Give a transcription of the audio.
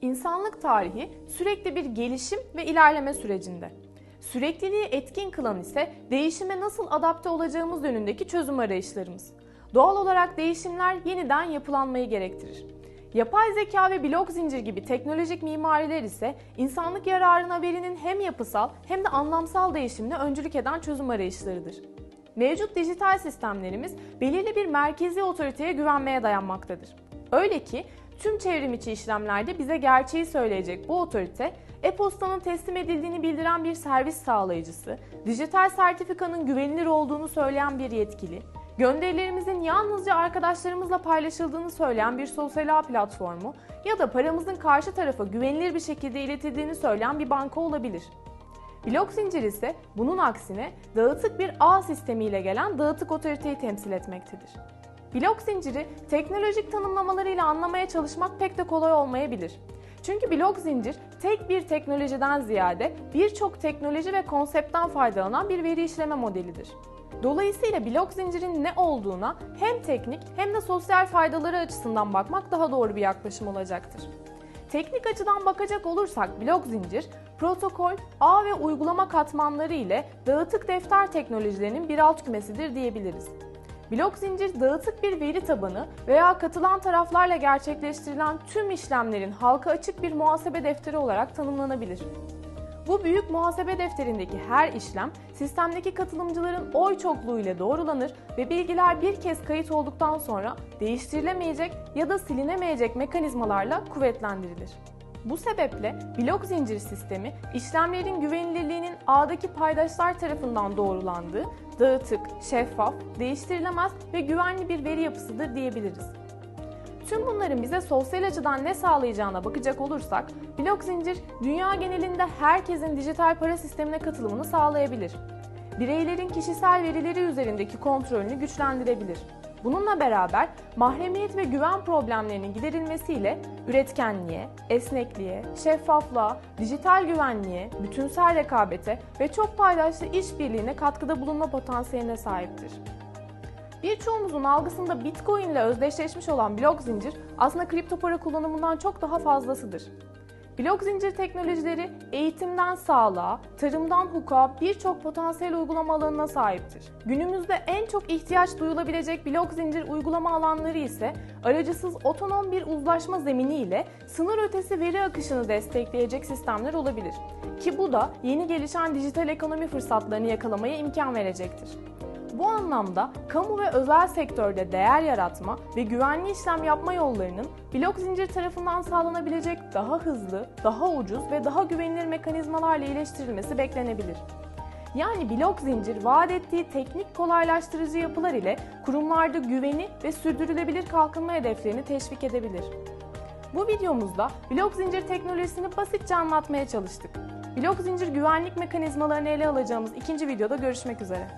İnsanlık tarihi sürekli bir gelişim ve ilerleme sürecinde. Sürekliliği etkin kılan ise değişime nasıl adapte olacağımız yönündeki çözüm arayışlarımız. Doğal olarak değişimler yeniden yapılanmayı gerektirir. Yapay zeka ve blok zincir gibi teknolojik mimariler ise insanlık yararına verinin hem yapısal hem de anlamsal değişimine öncülük eden çözüm arayışlarıdır. Mevcut dijital sistemlerimiz belirli bir merkezi otoriteye güvenmeye dayanmaktadır. Öyle ki tüm çevrim içi işlemlerde bize gerçeği söyleyecek bu otorite, e-postanın teslim edildiğini bildiren bir servis sağlayıcısı, dijital sertifikanın güvenilir olduğunu söyleyen bir yetkili, gönderilerimizin yalnızca arkadaşlarımızla paylaşıldığını söyleyen bir sosyal ağ platformu ya da paramızın karşı tarafa güvenilir bir şekilde iletildiğini söyleyen bir banka olabilir. Blok zincir ise bunun aksine dağıtık bir ağ sistemiyle gelen dağıtık otoriteyi temsil etmektedir. Blok zinciri teknolojik tanımlamalarıyla anlamaya çalışmak pek de kolay olmayabilir. Çünkü blok zincir tek bir teknolojiden ziyade birçok teknoloji ve konseptten faydalanan bir veri işleme modelidir. Dolayısıyla blok zincirin ne olduğuna hem teknik hem de sosyal faydaları açısından bakmak daha doğru bir yaklaşım olacaktır. Teknik açıdan bakacak olursak blok zincir, protokol, ağ ve uygulama katmanları ile dağıtık defter teknolojilerinin bir alt kümesidir diyebiliriz. Blok zincir dağıtık bir veri tabanı veya katılan taraflarla gerçekleştirilen tüm işlemlerin halka açık bir muhasebe defteri olarak tanımlanabilir. Bu büyük muhasebe defterindeki her işlem sistemdeki katılımcıların oy çokluğu ile doğrulanır ve bilgiler bir kez kayıt olduktan sonra değiştirilemeyecek ya da silinemeyecek mekanizmalarla kuvvetlendirilir. Bu sebeple blok zincir sistemi işlemlerin güvenilirliğinin ağdaki paydaşlar tarafından doğrulandığı dağıtık, şeffaf, değiştirilemez ve güvenli bir veri yapısıdır diyebiliriz. Tüm bunların bize sosyal açıdan ne sağlayacağına bakacak olursak, blok zincir dünya genelinde herkesin dijital para sistemine katılımını sağlayabilir. Bireylerin kişisel verileri üzerindeki kontrolünü güçlendirebilir. Bununla beraber mahremiyet ve güven problemlerinin giderilmesiyle üretkenliğe, esnekliğe, şeffaflığa, dijital güvenliğe, bütünsel rekabete ve çok paydaşlı işbirliğine katkıda bulunma potansiyeline sahiptir. Birçoğumuzun algısında Bitcoin ile özdeşleşmiş olan blok zincir aslında kripto para kullanımından çok daha fazlasıdır. Blok zincir teknolojileri eğitimden sağlığa, tarımdan hukuka birçok potansiyel uygulama alanına sahiptir. Günümüzde en çok ihtiyaç duyulabilecek blok zincir uygulama alanları ise aracısız otonom bir uzlaşma zemini ile sınır ötesi veri akışını destekleyecek sistemler olabilir. Ki bu da yeni gelişen dijital ekonomi fırsatlarını yakalamaya imkan verecektir. Bu anlamda kamu ve özel sektörde değer yaratma ve güvenli işlem yapma yollarının blok zincir tarafından sağlanabilecek daha hızlı, daha ucuz ve daha güvenilir mekanizmalarla iyileştirilmesi beklenebilir. Yani blok zincir vaat ettiği teknik kolaylaştırıcı yapılar ile kurumlarda güveni ve sürdürülebilir kalkınma hedeflerini teşvik edebilir. Bu videomuzda blok zincir teknolojisini basitçe anlatmaya çalıştık. Blok zincir güvenlik mekanizmalarını ele alacağımız ikinci videoda görüşmek üzere.